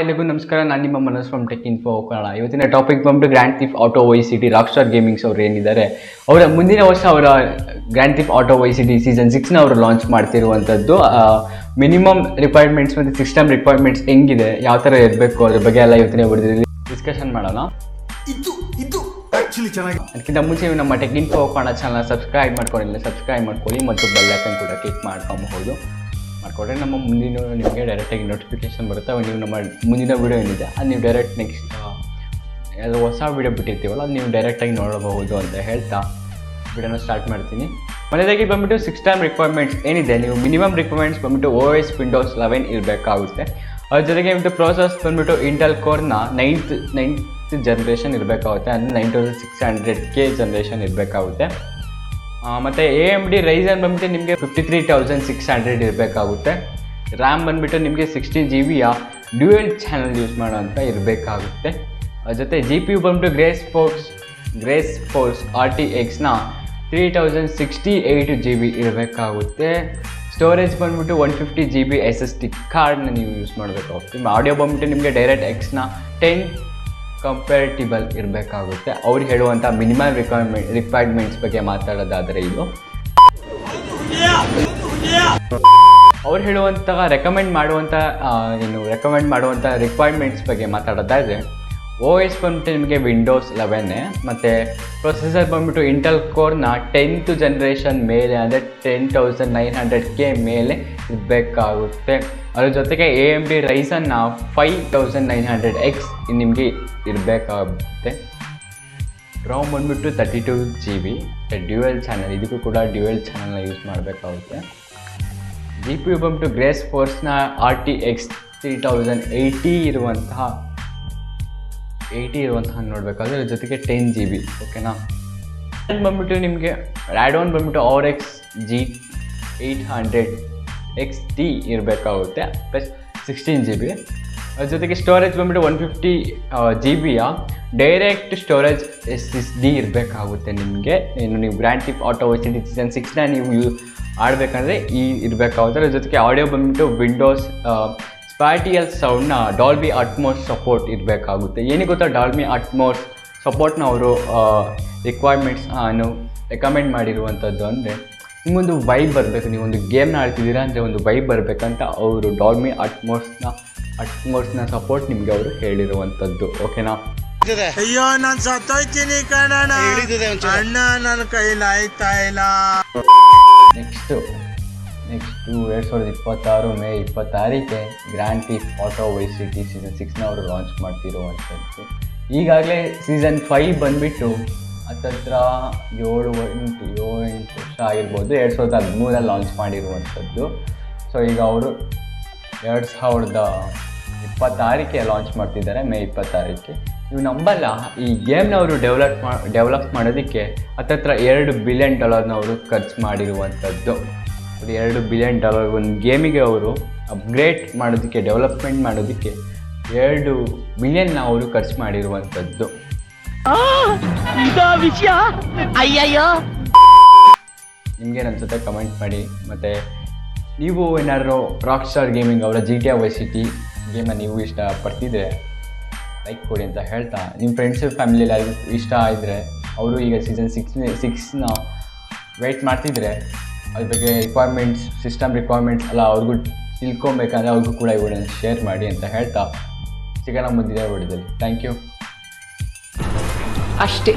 ಎಲ್ಲರಿಗೂ ನಮಸ್ಕಾರ. ನಾನು ನಿಮ್ಮ ಮನಸ್ ಫ್ರಮ್ ಟೆಕ್ ಇನ್ಫೋ ಕನ್ನಡ ಇವತ್ತಿನ ಟಾಪಿಕ್ ಬಂದ್ಬಿಟ್ಟು Grand Theft Auto Vice City Rockstar gamings ಅವ್ರು ಏನಿದ್ದಾರೆ ಅವರ ಮುಂದಿನ ವರ್ಷ ಅವರ Grand Theft Auto Vice City season ಸಿಕ್ಸ್ನ ಅವರು ಲಾಂಚ್ ಮಾಡ್ತಿರುವಂಥದ್ದು ಮಿನಿಮಮ್ ರಿಕ್ವೈರ್ಮೆಂಟ್ಸ್ ಮತ್ತು ಸಿಸ್ಟಮ್ ರಿಕ್ವೈರ್ಮೆಂಟ್ಸ್ ಹೆಂಗಿದೆ ಯಾವ ಥರ ಇರಬೇಕು ಅದ್ರ ಬಗ್ಗೆ ಎಲ್ಲ ಇವತ್ತಿನ ವಿಡಿಯೋದಲ್ಲಿ ಡಿಸ್ಕಷನ್ ಮಾಡೋಣ. ಇದು ಇದು ಆ್ಯಕ್ಚುಲಿ ಚೆನ್ನಾಗಿ ಅದಕ್ಕಿಂತ ಮುಂಚೆ ನೀವು ನಮ್ಮ Tech Info Kannada channel subscribe ಮಾಡ್ಕೊಂಡಿಲ್ಲ ಸಬ್ಸ್ಕ್ರೈಬ್ ಮಾಡ್ಕೊಳ್ಳಿ ಮತ್ತು ಬೆಲ್ ಐಕನ್ ಕೂಡ ಕ್ಲಿಕ್ ಮಾಡ್ಕೊಬಹುದು. ಮಾಡ್ಕೊಂಡ್ರೆ. ನಮ್ಮ ಮುಂದಿನ ನಿಮಗೆ ಡೈರೆಕ್ಟಾಗಿ ನೋಟಿಫಿಕೇಶನ್ ಬರುತ್ತೆ. ನೀವು ನಮ್ಮ ಮುಂದಿನ ವಿಡಿಯೋ ಏನಿದೆ ಅದು ನೀವು ಡೈರೆಕ್ಟ್ ನೆಕ್ಸ್ಟ್ ಅದು ಹೊಸ ವೀಡಿಯೋ ಬಿಟ್ಟಿರ್ತೀವಲ್ಲ ಅದು ನೀವು ಡೈರೆಕ್ಟಾಗಿ ನೋಡಬಹುದು ಅಂತ ಹೇಳ್ತಾ ವಿಡಿಯೋನ ಸ್ಟಾರ್ಟ್ ಮಾಡ್ತೀನಿ. ಮನೆಯದಾಗಿ ಬಂದ್ಬಿಟ್ಟು ಸಿಕ್ಸ್ ಟೈಮ್ ರಿಕ್ವೈರ್ಮೆಂಟ್ಸ್ ಏನಿದೆ ನೀವು ಮಿನಿಮಮ್ ರಿಕ್ವೈರ್ಮೆಂಟ್ಸ್ ಬಂದ್ಬಿಟ್ಟು ಓ ಎಸ್ ವಿಂಡೋಸ್ ಲೆವೆನ್ ಇರಬೇಕಾಗುತ್ತೆ. ಅದ್ರ ಜೊತೆಗೆ ಬಿಟ್ಟು ಪ್ರೋಸೆಸ್ ಬಂದ್ಬಿಟ್ಟು ಇಂಟೆಲ್ ಕೋರ್ನ ನೈನ್ತ್ ನೈನ್ತ್ ಜನ್ರೇಷನ್ ಇರಬೇಕಾಗುತ್ತೆ. ಅಂದರೆ nine thousand six hundred K generation ಇರಬೇಕಾಗುತ್ತೆ. ಮತ್ತು ಎ ಎಂ ಡಿ ರೈಸನ್ ಬಂದ್ಬಿಟ್ಟು ನಿಮಗೆ fifty three thousand six hundred ಇರಬೇಕಾಗುತ್ತೆ. ರ್ಯಾಮ್ ಬಂದುಬಿಟ್ಟು ನಿಮಗೆ ಸಿಕ್ಸ್ಟೀನ್ ಜಿ ಬಿಯ ಡ್ಯೂಯಲ್ ಚಾನಲ್ ಯೂಸ್ ಅಂತ ಇರಬೇಕಾಗುತ್ತೆ. ಜೊತೆ ಜಿ ಪಿ ಯು ಬಂದುಬಿಟ್ಟು GeForce GeForce R T ಎಕ್ಸ್ನ three thousand sixty eight G B ಇರಬೇಕಾಗುತ್ತೆ. ಸ್ಟೋರೇಜ್ ಬಂದುಬಿಟ್ಟು one fifty G B S S T ಕಾರ್ಡ್ನ ನೀವು ಯೂಸ್ ಮಾಡಬೇಕಾಗುತ್ತೆ. ಆಡಿಯೋ ಬಂದುಬಿಟ್ಟು ನಿಮಗೆ ಡೈರೆಕ್ಟ್ ಎಕ್ಸ್ನ ಟೆನ್ ಕಂಪೇರಿಟಿಬಲ್ ಇರಬೇಕಾಗುತ್ತೆ. ಅವ್ರು ಹೇಳುವಂಥ ಮಿನಿಮಮ್ ರಿಕ್ವೈರ್ಮೆಂಟ್ ರಿಕ್ವೈರ್ಮೆಂಟ್ಸ್ ಬಗ್ಗೆ ಮಾತಾಡೋದಾದರೆ ಇದು. ಅವ್ರು ಹೇಳುವಂತಹ ರೆಕಮೆಂಡ್ ಮಾಡುವಂಥ ಏನು ರೆಕಮೆಂಡ್ ಮಾಡುವಂಥ ರಿಕ್ವೈರ್ಮೆಂಟ್ಸ್ ಬಗ್ಗೆ ಮಾತಾಡೋದಾದರೆ ಓ ಎಸ್ ಬಂದ್ಬಿಟ್ಟು ನಿಮಗೆ ವಿಂಡೋಸ್ ಲೆವೆನ್ನೇ ಮತ್ತು ಪ್ರೊಸೆಸರ್ ಬಂದ್ಬಿಟ್ಟು ಇಂಟೆಲ್ ಕೋರ್ನ ಟೆಂತ್ ಜನ್ರೇಷನ್ ಮೇಲೆ, ಅಂದರೆ ten thousand nine hundred K ಮೇಲೆ ಇರಬೇಕಾಗುತ್ತೆ ಅದ್ರ ಜೊತೆಗೆ A M D ರೈಸನ್ನ five thousand nine hundred X ನಿಮಗೆ ಇರಬೇಕಾಗುತ್ತೆ ರೋಮ್ ಬಂದ್ಬಿಟ್ಟು thirty two G B dual channel ಇದಕ್ಕೂ ಕೂಡ ಡ್ಯೂಯಲ್ ಚಾನಲ್ನ ಯೂಸ್ ಮಾಡಬೇಕಾಗುತ್ತೆ. ಜಿ ಪಿ ಯು ಬಂದ್ಬಿಟ್ಟು ಗ್ರೇಸ್ ಫೋರ್ಸ್ನ R T X three thousand eighty ಇರುವಂತಹ ಏಯ್ಟಿ ಇರುವಂತಹ ನೋಡಬೇಕಾದ್ರೆ ಅದ್ರ ಜೊತೆಗೆ ಟೆನ್ ಜಿ ಬಿ ಓಕೆನಾ ಅದು ಬಂದ್ಬಿಟ್ಟು ನಿಮಗೆ ರ್ಯಾಡೋನ್ ಬಂದ್ಬಿಟ್ಟು R X G eight hundred X T ಇರಬೇಕಾಗುತ್ತೆ ಪ್ಲಸ್ ಸಿಕ್ಸ್ಟೀನ್ ಜಿ ಬಿ ಅದ್ರ ಜೊತೆಗೆ ಸ್ಟೋರೇಜ್ ಬಂದ್ಬಿಟ್ಟು one fifty G ಬಿಯ direct storage S S D ಇರಬೇಕಾಗುತ್ತೆ ನಿಮಗೆ. ಇನ್ನು ನೀವು Grand Theft Auto D season ಸಿಕ್ಸ್ನ ನೀವು ಆಡಬೇಕಂದ್ರೆ ಈ ಇರಬೇಕಾಗುತ್ತೆ. ಅದ್ರ ಜೊತೆಗೆ ಆಡಿಯೋ ಬಂದ್ಬಿಟ್ಟು ವಿಂಡೋಸ್ ಸ್ಪ್ಯಾಟಿಯಲ್ ಸೌಂಡ್ನ ಡಾಲ್ಬಿ ಅಟ್ಮೋಸ್ ಸಪೋರ್ಟ್ ಇರಬೇಕಾಗುತ್ತೆ ಏನು ಗೊತ್ತಾ? ಡಾಲ್ಬಿ ಅಟ್ಮೋಸ್ ಸಪೋರ್ಟ್ನ ಅವರು ರಿಕ್ವೈರ್ಮೆಂಟ್ಸ್ ಅನ್ನು ರೆಕಮೆಂಡ್ ಮಾಡಿರುವಂಥದ್ದು ಅಂದರೆ ನಿಮ್ಮೊಂದು ವೈಬ್ ಬರಬೇಕು. ನೀವೊಂದು ಗೇಮ್ನ ಆಡ್ತಿದ್ದೀರಾ ಅಂದರೆ ಒಂದು ವೈಬ್ ಬರಬೇಕಂತ ಅವರು ಡಾಲ್ಮಿ ಅಟ್ಮೋಸ್ನ ಅಟ್ಮೋಸ್ನ ಸಪೋರ್ಟ್ ನಿಮಗೆ ಅವರು ಹೇಳಿರುವಂಥದ್ದು. ಓಕೆನಾ ಅಯ್ಯೋ ನಾನ್ ಸತ್ತೋಯ್ತೀನಿ ಕಣಣ್ಣ. ಅಣ್ಣ ನನ್ನ ಕೈಲಾಯ್ತಾ ಇಲ್ಲ. ನೆಕ್ಸ್ಟು ನೆಕ್ಸ್ಟು ಎರಡು ಸಾವಿರದ ಇಪ್ಪತ್ತಾರು May ಇಪ್ಪತ್ತಾರಕ್ಕೆ Grand Theft Auto Vice City season ಸಿಕ್ಸ್ನ ಅವರು ಲಾಂಚ್ ಮಾಡ್ತಿರುವಂಥದ್ದು. ಈಗಾಗಲೇ ಸೀಸನ್ ಫೈವ್ ಬಂದುಬಿಟ್ಟು ಹತ್ತತ್ರ ಏಳು ಎಂಟು ಏಳು ಎಂಟು ವರ್ಷ ಆಗಿರ್ಬೋದು, ಎರಡು ಸಾವಿರದ ಹದಿಮೂರಲ್ಲಿ ಲಾಂಚ್ ಮಾಡಿರುವಂಥದ್ದು. ಸೊ ಈಗ ಅವರು ಎರಡು ಸಾವಿರದ ಇಪ್ಪತ್ತಾರಕ್ಕೆ ಲಾಂಚ್ ಮಾಡ್ತಿದ್ದಾರೆ, ಮೇ ಇಪ್ಪತ್ತಾರಕ್ಕೆ ನೀವು ನಂಬಲ್ಲ, ಈ ಗೇಮ್ನ ಅವರು ಡೆವಲಪ್ ಮಾ, ಡೆವಲಪ್ ಮಾಡೋದಕ್ಕೆ ಹತ್ತತ್ರ ಎರಡು ಬಿಲಿಯನ್ ಡಾಲರ್ನ ಅವರು ಖರ್ಚು ಮಾಡಿರುವಂಥದ್ದು. ಅದು ಎರಡು ಬಿಲಿಯನ್ ಡಾಲರ್ ಒಂದು ಗೇಮಿಗೆ ಅವರು ಅಪ್ಗ್ರೇಡ್ ಮಾಡೋದಕ್ಕೆ ಡೆವಲಪ್ಮೆಂಟ್ ಮಾಡೋದಕ್ಕೆ ಎರಡು ಬಿಲಿಯನ್ನ ಅವರು ಖರ್ಚು ಮಾಡಿರುವಂಥದ್ದು. ವಿಷಯ? ಅಯ್ಯಯ್ಯೋ. ಅನ್ಸುತ್ತೆ ಕಮೆಂಟ್ ಮಾಡಿ. ಮತ್ತು ನೀವು ಏನಾದರೂ ರಾಕ್ ಸ್ಟಾರ್ ಗೇಮಿಂಗ್ ಅವರ ಜಿ ಟಿ ವೈ ಸಿಟಿ ಗೇಮನ್ನು ನೀವು ಇಷ್ಟಪಡ್ತಿದ್ರೆ ಲೈಕ್ ಕೊಡಿ ಅಂತ ಹೇಳ್ತಾ. ನಿಮ್ಮ ಫ್ರೆಂಡ್ಸ್ ಫ್ಯಾಮಿಲಿ ಯಾರಿಗೂ ಇಷ್ಟ ಆದರೆ ಅವರು ಈಗ ಸೀಸನ್ ಸಿಕ್ಸ್ ಸಿಕ್ಸ್ನ ವೆಯ್ಟ್ ಮಾಡ್ತಿದ್ರೆ ಅದ್ರ ಬಗ್ಗೆ ರಿಕ್ವೈರ್ಮೆಂಟ್ಸ್ ಸಿಸ್ಟಮ್ ರಿಕ್ವೈರ್ಮೆಂಟ್ಸ್ ಎಲ್ಲ ಅವ್ರಿಗೂ ತಿಳ್ಕೊಬೇಕಂದ್ರೆ ಅವ್ರಿಗೂ ಕೂಡ ಇವುಗಳನ್ನ ಶೇರ್ ಮಾಡಿ ಅಂತ ಹೇಳ್ತಾ ಸಿಗೋಣ ಮುಂದಿನ ವಿಡಿಯೋದಲ್ಲಿ. ಥ್ಯಾಂಕ್ ಯು ಅಷ್ಟೇ.